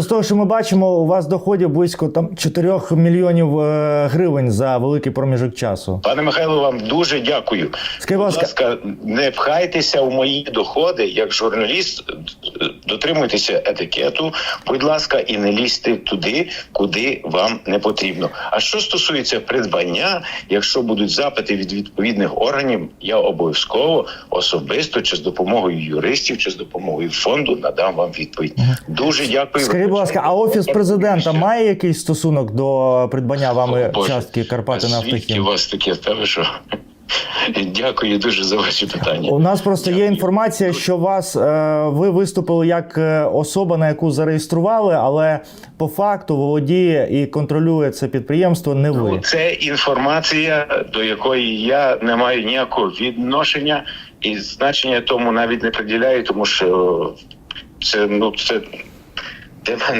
З того, що ми бачимо, у вас доходів близько там 4 мільйонів е, гривень за великий проміжок часу. Пане Михайло, вам дуже дякую. Скажіть, будь ласка, ласка, не пхайтеся у мої доходи як журналіст. Дотримуйтеся етикету, будь ласка, і не лізьте туди, куди вам не потрібно. А що стосується придбання, якщо будуть запити від відповідних органів, я обов'язково особисто чи з допомогою юристів, чи з допомогою фонду надам вам відповідь. Дуже дякую. скажіть, будь ласка, а офіс президента має якийсь стосунок до придбання вами О, частки Карпати а Звідки у вас таке та ви що? Дякую дуже за ваші питання. У нас просто є інформація, що вас е, ви виступили як е, особа, на яку зареєстрували, але по факту володіє і контролює це підприємство не Ну, ви. Це інформація, до якої я не маю ніякого відношення і значення тому навіть не приділяю, тому що це ну це для мене